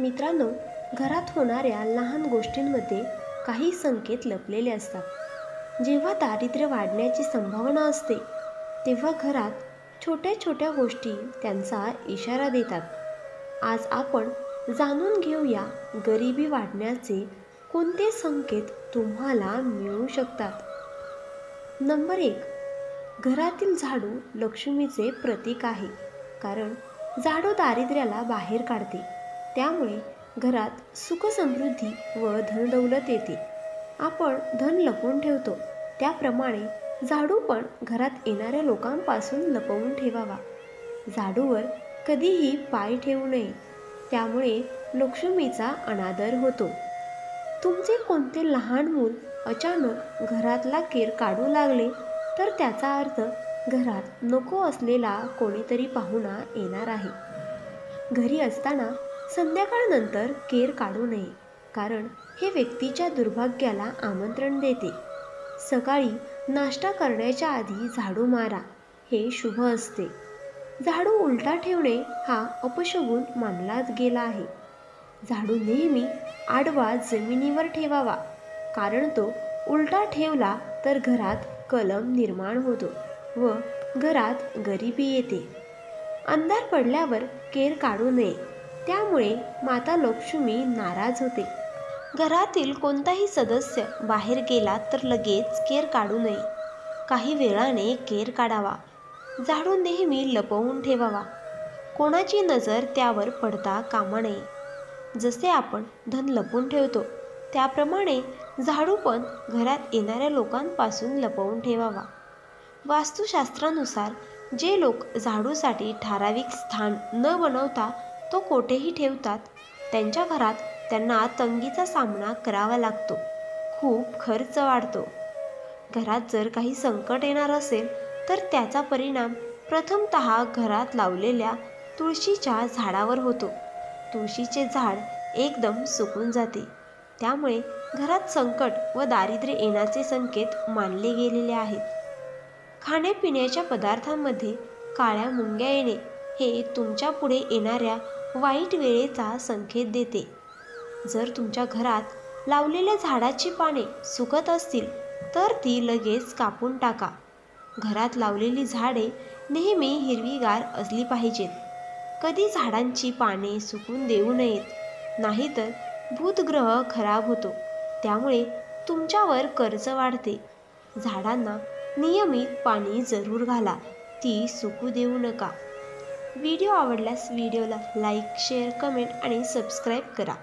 मित्रांनो घरात होणाऱ्या लहान गोष्टींमध्ये काही संकेत लपलेले असतात. जेव्हा दारिद्र्य वाढण्याची संभावना असते तेव्हा घरात छोट्या छोट्या गोष्टी त्यांचा इशारा देतात. आज आपण जाणून घेऊया गरिबी वाढण्याचे कोणते संकेत तुम्हाला मिळू शकतात. नंबर एक घरातील झाडू लक्ष्मीचे प्रतीक आहे कारण झाडू दारिद्र्याला बाहेर काढते. त्यामुळे घरात सुखसमृद्धी व धनदौलत येते. आपण धन लपवून ठेवतो. त्याप्रमाणे झाडू पण घरात येणाऱ्या लोकांपासून लपवून ठेवावा. झाडूवर कधीही पाय ठेवू नये. त्यामुळे लक्ष्मीचा अनादर होतो. तुमचे कोणते लहान मूल अचानक घरातला केर काढू लागले तर त्याचा अर्थ घरात नको असलेला कोणीतरी पाहुणा येणार आहे. घरी असताना संध्याकाळनंतर केर काढू नये कारण हे व्यक्तीच्या दुर्भाग्याला आमंत्रण देते. सकाळी नाश्ता करण्याच्या आधी झाडू मारा हे शुभ असते. झाडू उलटा ठेवणे हा अपशगुन मानला गेला आहे. झाडू नेहमी आडवा जमिनीवर ठेवावा कारण तो उलटा ठेवला तर घरात कलम निर्माण होतो व घरात गरिबी येते. अंधार पडल्यावर केर काढू नये त्यामुळे माता लक्ष्मी नाराज होते. घरातील कोणताही सदस्य बाहेर गेला तर लगेच केर काढू नये. काही वेळाने केर काढावा. झाडू नेहमी लपवून ठेवावा. कोणाची नजर त्यावर पडता कामा नये. जसे आपण धन लपवून ठेवतो त्याप्रमाणे झाडू पण घरात येणाऱ्या लोकांपासून लपवून ठेवावा. वास्तुशास्त्रानुसार जे लोक झाडूसाठी ठराविक स्थान न बनवता तो कोठेही ठेवतात त्यांच्या घरात त्यांना तंगीचा सामना करावा लागतो. खूप खर्च वाढतो. घरात जर काही संकट येणार असेल तर त्याचा परिणाम प्रथमत घरात लावलेल्या तुळशीच्या झाडावर होतो. तुळशीचे झाड एकदम सुकून जाते. त्यामुळे घरात संकट व दारिद्र्य येण्याचे संकेत मानले गेलेले आहेत. खाण्यापिण्याच्या पदार्थांमध्ये काळ्या मुंग्या येणे हे तुमच्यापुढे येणाऱ्या वाईट वेळेचा संकेत देते. जर तुमच्या घरात लावलेल्या झाडाची पाने सुकत असतील तर ती लगेच कापून टाका. घरात लावलेली झाडे नेहमी हिरवीगार असली पाहिजेत. कधी झाडांची पाने सुकून देऊ नयेत नाहीतर भूतग्रह खराब होतो. त्यामुळे तुमच्यावर कर्ज वाढते. झाडांना नियमित पाणी जरूर घाला ती सुकू देऊ नका. व्हिडिओ आवडल्यास व्हिडिओला लाईक शेअर कमेंट आणि सबस्क्राईब करा.